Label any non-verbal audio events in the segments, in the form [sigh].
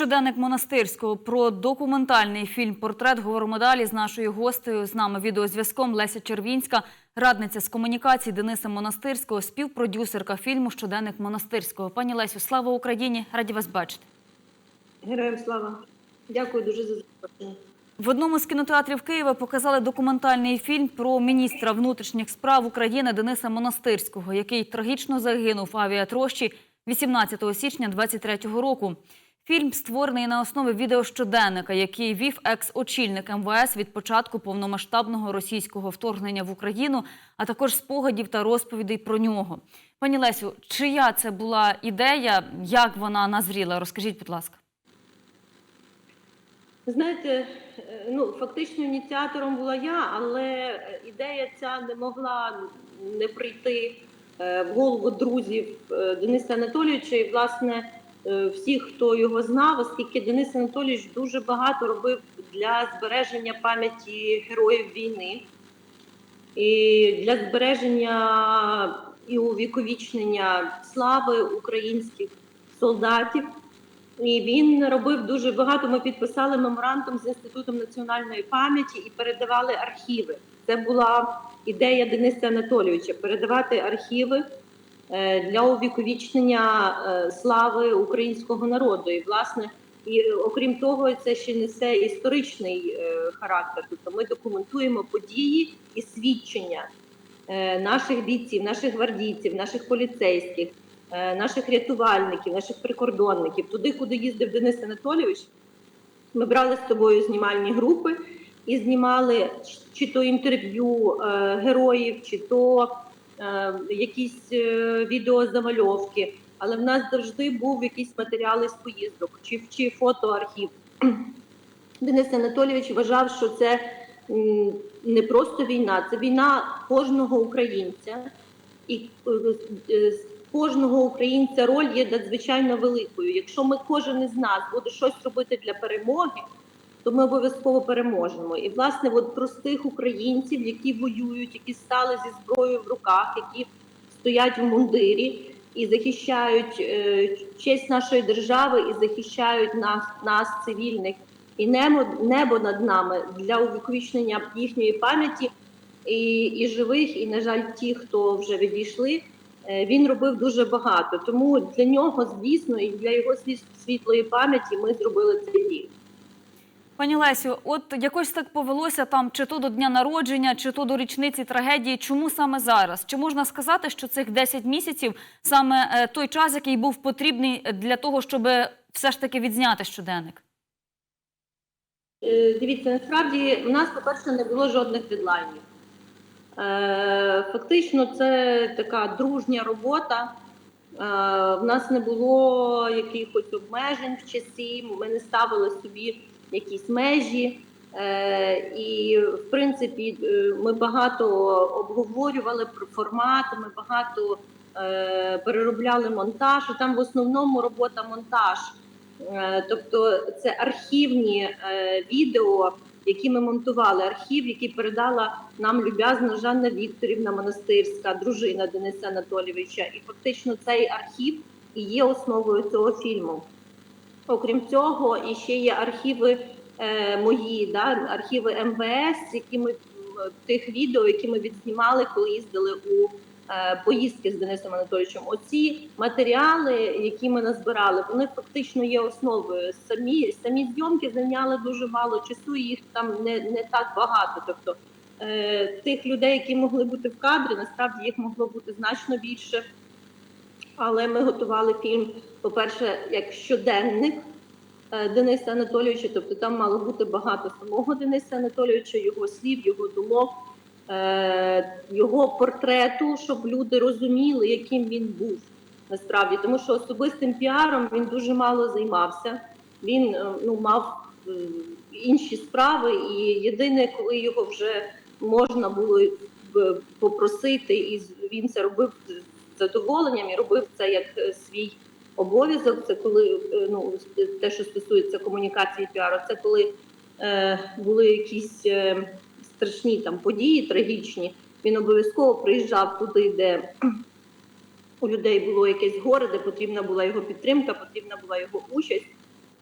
Щоденник монастирського про документальний фільм Портрет говоримо далі з нашою гостею. З нами відеозв'язком Леся Червінська, радниця з комунікацій Дениса Монастирського, співпродюсерка фільму Щоденник монастирського. Пані Лесю, слава Україні! Раді вас бачити. Героям слава. Дякую дуже за запрошення. В одному з кінотеатрів Києва показали документальний фільм про міністра внутрішніх справ України Дениса Монастирського, який трагічно загинув в авіатрощі 18 січня 2023 року. Фільм створений на основі відеощоденника, який вів екс-очільник МВС від початку повномасштабного російського вторгнення в Україну, а також спогадів та розповідей про нього. Пані Лесю, чия це була ідея, як вона назріла? Розкажіть, будь ласка. Знаєте, е, ну фактично ініціатором була я, але ідея ця не могла не прийти е, в голову друзів е, Дениса Анатолійовича. І власне всіх, хто його знав, оскільки Денис Анатолійович дуже багато робив для збереження пам'яті героїв війни і для збереження і увіковічнення слави українських солдатів. І він робив дуже багато. Ми підписали меморандум з інститутом національної пам'яті і передавали архіви. Це була ідея Дениса Анатолійовича передавати архіви е, для увіковічнення е, слави українського народу. І власне, і е, окрім того, це ще несе історичний е, характер. Тобто ми документуємо події і свідчення е, наших бійців, наших гвардійців, наших поліцейських е, наших рятувальників, наших прикордонників, туди, куди їздив Денис Анатолійович. Ми брали з тобою знімальні групи і знімали чи то інтерв'ю е, героїв, чи то е, якісь е, відеозамальовки. Але в нас завжди був якийсь матеріал із поїздок, чи, чи фотоархів. [clears throat] Денис Анатолійович вважав, що це не просто війна, це війна кожного українця. І е, е, з кожного українця роль є надзвичайно великою. Якщо ми кожен із нас буде щось робити для перемоги, то ми обов'язково переможемо. І власне, от простих українців, які воюють, які стали зі зброєю в руках, які стоять в мундирі і захищають е, честь нашої держави, і захищають нас, нас цивільних, і небо, небо над нами для увіковічнення їхньої пам'яті і, і живих, і на жаль, ті, хто вже відійшли. Е, Він робив дуже багато, тому для нього, звісно, і для його світлої пам'яті ми зробили цей фільм. Пані Лесю, от якось так повелося там, чи то до дня народження, чи то до річниці трагедії. Чому саме зараз? Чи можна сказати, що цих 10 місяців саме е, той час, який був потрібний для того, щоб все ж таки відзняти щоденник? Е, Дивіться, насправді у нас, по-перше, не було жодних дедлайнів. Е, Фактично, це така дружня робота. В нас не було якихось обмежень в часі, ми не ставили собі якісь межі. Е, І, в принципі, е, ми багато обговорювали про формат, ми багато е, переробляли монтаж. Там в основному робота монтаж. Тобто це архівні відео, які ми монтували. Архів, який передала нам люб'язно Жанна Вікторівна Монастирська, дружина Дениса Анатолійовича. І фактично цей архів і є основою цього фільму. Окрім цього, і ще є архіви е, мої, да, архіви МВС, які ми тих відео, які ми відзнімали, коли їздили у е, поїздки з Денисом Анатолійовичем. Оці матеріали, які ми назбирали, вони фактично є основою. Самі самі зйомки зайняли дуже мало часу, їх там не, не так багато. Тобто е, тих людей, які могли бути в кадрі, насправді їх могло бути значно більше. Але ми готували фільм, по-перше, як щоденник е, Дениса Анатолійовича. Тобто там мало бути багато самого Дениса Анатолійовича, його слів, його думок, е, його портрету, щоб люди розуміли, яким він був насправді. Тому що особистим піаром він дуже мало займався. Він е, ну, мав інші справи, і єдине, коли його вже можна було попросити, і він це робив задоволенням і робив це як е, свій обов'язок. Це коли е, ну те, що стосується комунікації піару, це коли е, були якісь е, страшні там події, трагічні. Він обов'язково приїжджав туди, де у людей було якесь горе, де потрібна була його підтримка, потрібна була його участь.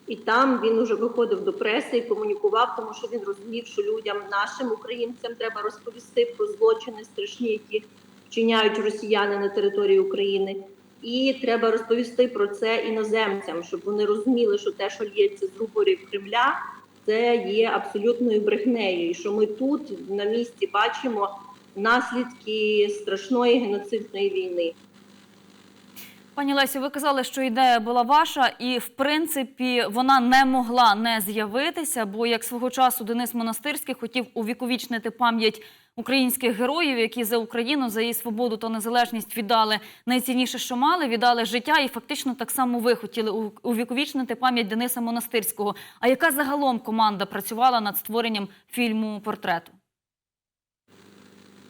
І там він уже виходив до преси і комунікував, тому що він розумів, що людям, нашим українцям, треба розповісти про злочини страшні, які вчиняють росіяни на території України. І треба розповісти про це іноземцям, щоб вони розуміли, що те, що лється з рупорів Кремля, це є абсолютною брехнею. І що ми тут на місці бачимо наслідки страшної геноцидної війни. Пані Лесю, ви казали, що ідея була ваша, і в принципі вона не могла не з'явитися, бо як свого часу Денис Монастирський хотів увіковічнити пам'ять українських героїв, які за Україну, за її свободу та незалежність віддали найцінніше, що мали, віддали життя, і фактично так само ви хотіли увіковічнити пам'ять Дениса Монастирського. А яка загалом команда працювала над створенням фільму портрету?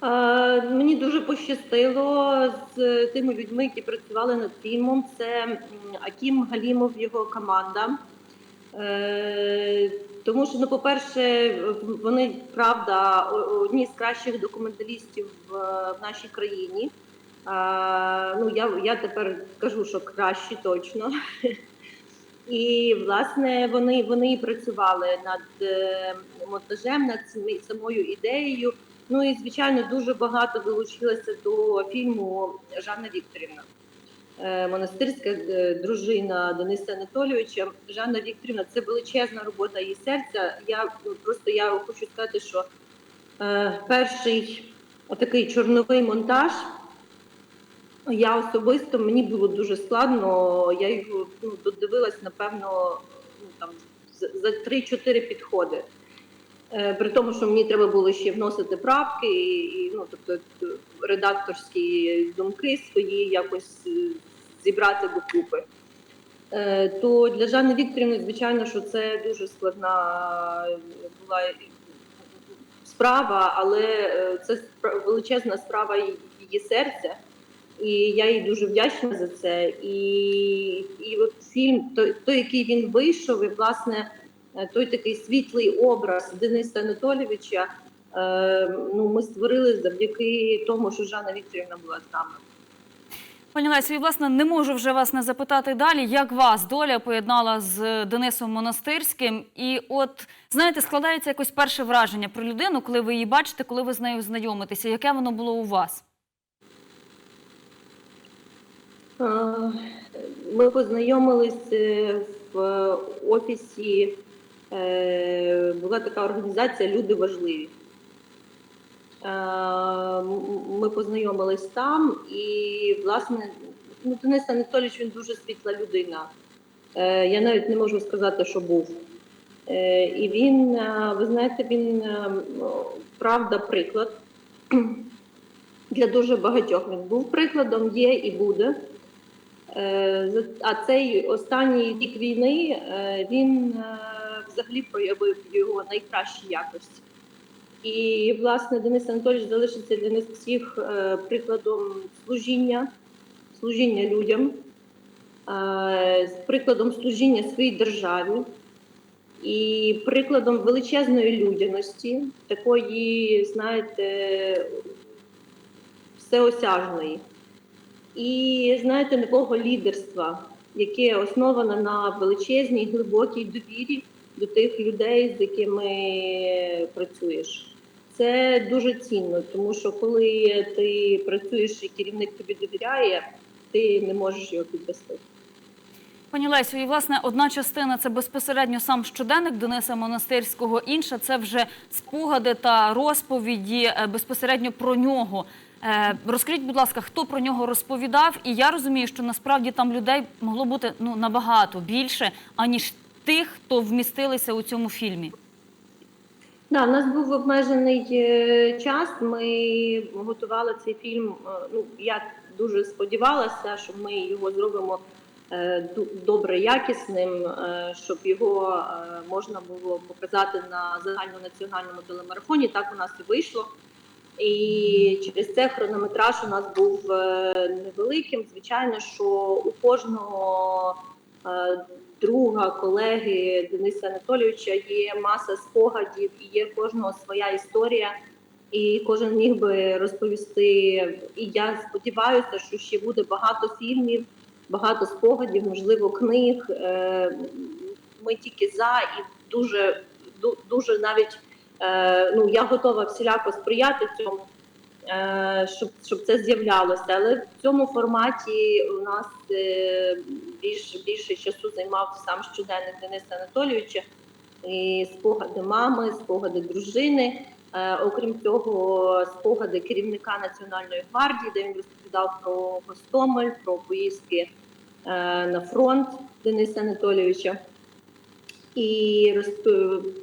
Мені дуже пощастило з тими людьми, які працювали над фільмом. Це Акім Галімов, його команда. Е, Тому що, ну, по-перше, вони правда одні з кращих документалістів в, нашій країні. Ну, я, я тепер кажу, що кращі точно. [laughs] І власне вони, вони працювали над е, монтажем, над самою ідеєю. Ну і звичайно дуже багато долучилося до фільму Жанна Вікторівна. Е, Монастирська е, дружина Дениса Анатолійовича. Жанна Вікторівна, це величезна робота її серця. Я ну, просто я хочу сказати, що е, перший отакий чорновий монтаж. Я особисто мені було дуже складно. Я його ну, додивилась, напевно, ну там за 3-4 підходи. Е, При тому, що мені треба було ще вносити правки, і, ну тобто редакторські думки свої якось е, зібрати докупи. Е, То для Жанни Вікторівни, звичайно, що це дуже складна е, була справа, але е, це величезна справа її серця. І я їй дуже вдячна за це. І, і от фільм, той, той, який він вийшов, і власне е, той такий світлий образ Дениса Анатолійовича. Е, ну, ми створили завдяки тому, що Жанна Вікторівна була з нами. Пані Лесю, і власне не можу вже вас не запитати далі, як вас доля поєднала з Денисом Монастирським. І от знаєте, складається якось перше враження про людину, коли ви її бачите, коли ви з нею знайомитеся. Яке воно було у вас? Е, Ми познайомились е, в офісі. Е, Була така організація Люди важливі. Е, Ми познайомились там, і, власне, ну, Денис Анатолійович він дуже світла людина. Е, Я навіть не можу сказати, що був. І він, ви знаєте, він правда приклад [clears throat] для дуже багатьох. Він був прикладом, є і буде. А цей останній рік війни він взагалі проявив його найкращі якості. І, власне, Денис Анатолійович залишиться для нас всіх е, прикладом служіння, служіння людям, е, прикладом служіння своїй державі і прикладом величезної людяності, такої, знаєте, всеосяжної. І знаєте, такого лідерства, яке основане на величезній глибокій довірі до тих людей, з якими працюєш. Це дуже цінно, тому що коли ти працюєш і керівник тобі довіряє, ти не можеш його підвести. Пані Лесю, і власне одна частина це безпосередньо сам щоденник Дениса Монастирського, інша це вже спогади та розповіді е, безпосередньо про нього. Е, Розкажіть, будь ласка, хто про нього розповідав? І я розумію, що насправді там людей могло бути ну набагато більше, аніж тих, хто вмістилися у цьому фільмі. Да, у нас був обмежений е, час. Ми готували цей фільм. е, Ну я дуже сподівалася, що ми його зробимо е, добре якісним, щоб його можна було показати на загальнонаціональному телемарафоні. Так у нас і вийшло. І через це хронометраж у нас був невеликим. Звичайно, що у кожного друга, колеги Дениса Анатолійовича є маса спогадів, і є кожного своя історія, і кожен міг би розповісти. І я сподіваюся, що ще буде багато фільмів, багато спогадів, можливо, книг. Е, ми тільки за і дуже дуже навіть е, ну я готова всіляко сприяти цьому, щоб, щоб це з'являлося. Але в цьому форматі у нас е, більш більше часу займав сам щоденник Дениса Анатолійовича і спогади мами, спогади дружини. Е, окрім цього, спогади керівника Національної гвардії, де він розповідав про Гостомель, про поїздки е, на фронт Дениса Анатолійовича. І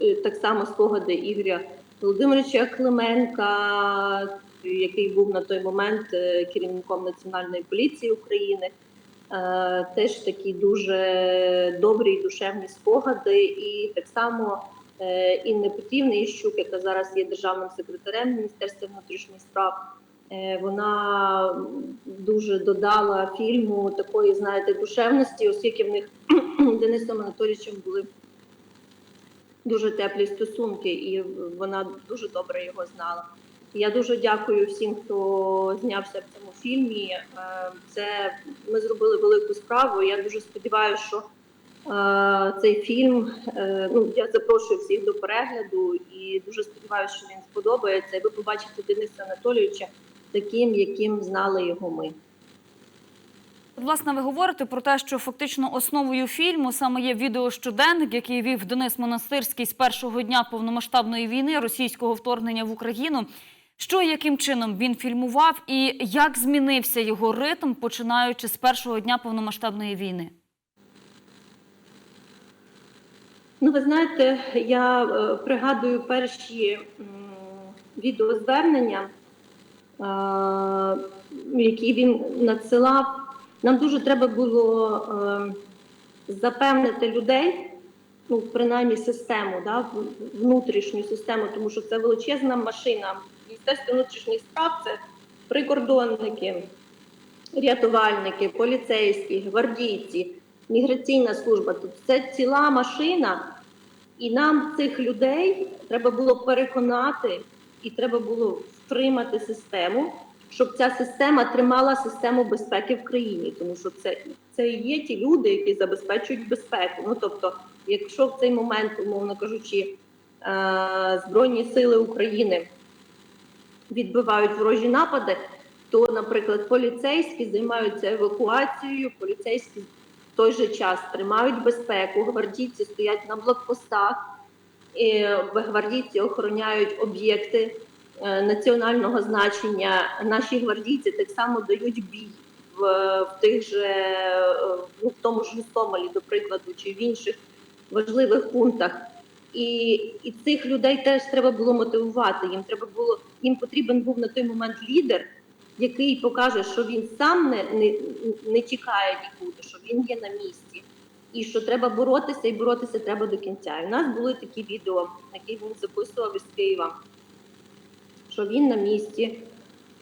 е, так само спогади Ігоря Володимировича Клименка, який був на той момент е, керівником Національної поліції України. Е, Теж такі дуже добрі душевні спогади, і так само е, Інни Петрівни Іщук, яка зараз є державним секретарем Міністерства внутрішніх справ. Вона дуже додала фільму такої, знаєте, душевності, оскільки в них [clears throat] Денисом Анатолійовичем були дуже теплі стосунки, і вона дуже добре його знала. Я дуже дякую всім, хто знявся в цьому фільмі. Е, Це ми зробили велику справу. Я дуже сподіваюся, що е, цей фільм. е, Ну я запрошую всіх до перегляду і дуже сподіваюся, що він сподобається. І ви побачите Дениса Анатолійовича таким, яким знали його ми. Власне, ви говорите про те, що фактично основою фільму саме є відеощоденник, який вів Денис Монастирський з першого дня повномасштабної війни російського вторгнення в Україну. Що і яким чином він фільмував, і як змінився його ритм, починаючи з першого дня повномасштабної війни? Ну, ви знаєте, я е, пригадую перші м, відеозвернення, е, які він надсилав. Нам дуже треба було е, запевнити людей, ну, принаймні систему, да, внутрішню систему, тому що це величезна машина. Міністерство внутрішніх справ це прикордонники, рятувальники, поліцейські, гвардійці, міграційна служба. Тобто це ціла машина, і нам цих людей треба було переконати, і треба було втримати систему, щоб ця система тримала систему безпеки в країні, тому що це, це і є ті люди, які забезпечують безпеку. Ну тобто, якщо в цей момент, умовно кажучи, е, Збройні сили України відбивають ворожі напади, то, наприклад, поліцейські займаються евакуацією, поліцейські в той же час тримають безпеку, гвардійці стоять на блокпостах, і гвардійці охороняють об'єкти е, національного значення. Наші гвардійці так само дають бій в, в тих же е, в тому ж Гостомелі, до прикладу, чи в інших важливих пунктах. І, і цих людей теж треба було мотивувати. Їм треба було їм потрібен був на той момент лідер, який покаже, що він сам не, не, не тікає нікуди, що він є на місці, і що треба боротися, і боротися треба до кінця. І в нас були такі відео, які він записував із Києва, що він на місці,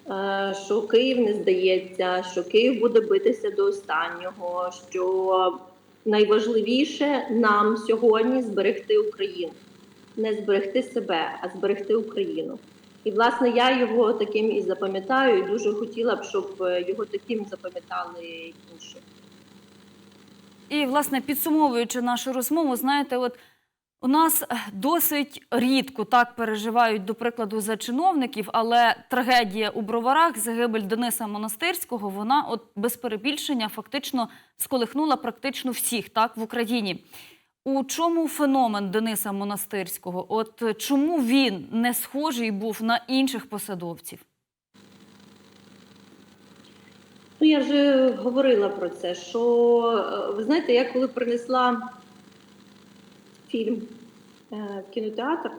е, що Київ не здається, що Київ буде битися до останнього. що найважливіше нам сьогодні зберегти Україну, не зберегти себе, а зберегти Україну. І власне я його таким і запам'ятаю, і дуже хотіла б, щоб е, його таким запам'ятали інші. І, власне, підсумовуючи нашу розмову, знаєте, от у нас е, досить рідко так переживають, до прикладу, за чиновників, але трагедія у броварах, загибель Дениса Монастирського, вона от без перебільшення фактично сколихнула практично всіх так в Україні. У чому феномен Дениса Монастирського? От е, чому він не схожий був на інших посадовців? Ну, я вже говорила про це, що е, ви знаєте, я коли принесла фільм е, в кінотеатр,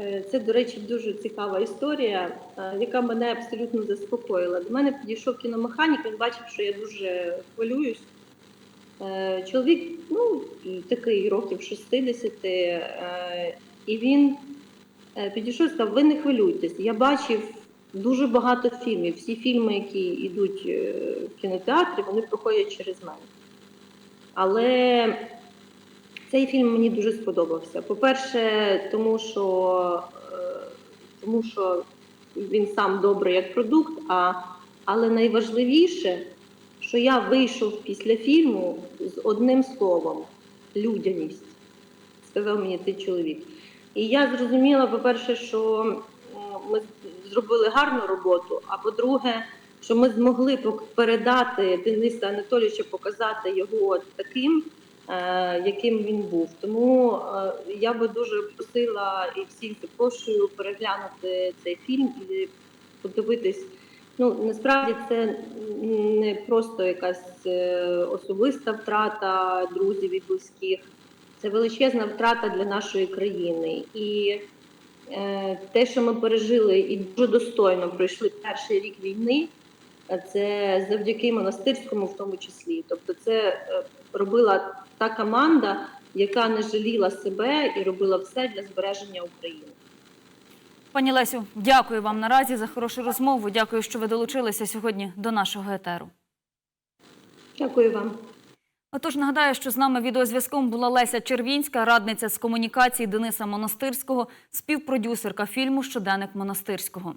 е, це, до речі, дуже цікава історія, е, яка мене абсолютно заспокоїла. До мене підійшов кіномеханік, він бачив, що я дуже хвилююсь. Чоловік, ну, такий років 60, е, і він підійшов і сказав: ви не хвилюйтесь, я бачив дуже багато фільмів. Всі фільми, які йдуть в кінотеатрі, вони проходять через мене. Але цей фільм мені дуже сподобався. По-перше, тому що, е, тому що він сам добрий як продукт, а, але найважливіше, що я вийшов після фільму з одним словом. людяність, сказав мені цей чоловік. І я зрозуміла, по-перше, що ми зробили гарну роботу, а по-друге, що ми змогли передати Дениса Анатолійовича, показати його таким, яким він був. Тому е, я би дуже просила і всіх запрошую переглянути цей фільм і подивитись. Ну насправді це не просто якась е, особиста втрата друзів і близьких, це величезна втрата для нашої країни. І е, те, що ми пережили і дуже достойно пройшли перший рік війни, е, це завдяки монастирському, в тому числі. Тобто, це е, робила та команда, яка не жаліла себе і робила все для збереження України. Пані Лесю, дякую вам наразі за хорошу розмову. Дякую, що ви долучилися сьогодні до нашого етеру. Дякую вам. Отож, нагадаю, що з нами відеозв'язком була Леся Червінська, радниця з комунікації Дениса Монастирського, співпродюсерка фільму Щоденник Монастирського.